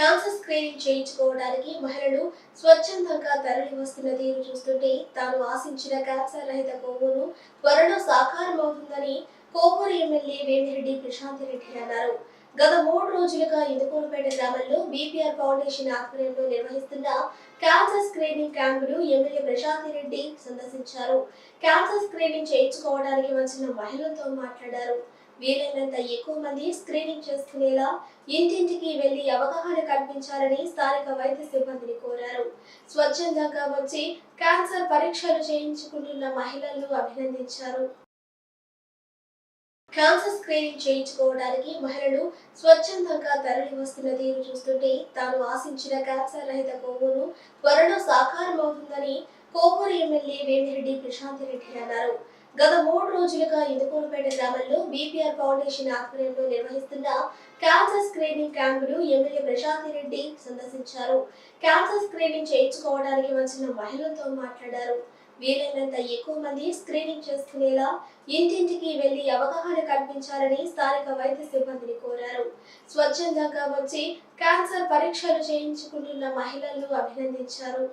Cancer screening చేయించుకోవడానికి మహిళలు స్వచ్ఛందంగా తరలి వస్తున్న తీరు చూస్తుంటే తాను ఆశించిన క్యాన్సర్ రహిత కొవ్వును త్వరలో సాకారమవుతుందని కోవూరు ఎమ్మెల్యే వేమిరెడ్డి ప్రశాంత్ రెడ్డి అన్నారు. గత మూడు రోజులుగా ఇందుకూరుపేట గ్రామంలో బీపీఆర్ ఫౌండేషన్ ఆధ్వర్యంలో నిర్వహిస్తున్న క్యాన్సర్ స్క్రీనింగ్ క్యాంపును ఎమ్మెల్యే ప్రశాంతి రెడ్డి సందర్శించారు. క్యాన్సర్ స్క్రీనింగ్ చేయించుకోవడానికి వచ్చిన మహిళలతో మాట్లాడారు. వీలైనంత ఎక్కువ మంది స్క్రీనింగ్ చేసుకునేలా ఇంటింటికి వెళ్ళి అవగాహన కల్పించాలని స్థానిక వైద్య సిబ్బందిని కోరారు. స్వచ్ఛందంగా వచ్చి క్యాన్సర్ పరీక్షలు చేయించుకుంటున్న మహిళలను అభినందించారు. క్యాన్సర్ స్క్రీనింగ్ చేయించుకోవడానికి మహిళలు స్వచ్ఛందంగా తరలి వస్తున్న తీరు చూస్తుంటే తాను ఆశించిన క్యాన్సర్ రహిత కొవ్వును త్వరలో సాకారమవుతుందని కోవూరు ఎమ్మెల్యే వేమిరెడ్డి ప్రశాంత్ రెడ్డి అన్నారు. గత మూడు రోజులుగా ఇందుకూరుపేట గ్రామంలో బీపీఆర్ ఫౌండేషన్ ఆధ్వర్యంలో నిర్వహిస్తున్న క్యాన్సర్ స్క్రీనింగ్ క్యాంపును ఎమ్మెల్యే ప్రశాంత్ రెడ్డి సందర్శించారు. క్యాన్సర్ స్క్రీనింగ్ చేయించుకోవడానికి వచ్చిన మహిళలతో మాట్లాడారు. వీలైనంత ఎక్కువ మంది స్క్రీనింగ్ చేసుకునేలా ఇంటింటికి వెళ్ళి అవగాహన కల్పించాలని స్థానిక వైద్య సిబ్బందిని కోరారు. స్వచ్ఛందంగా వచ్చి క్యాన్సర్ పరీక్షలు చేయించుకుంటున్న మహిళలను అభినందించారు.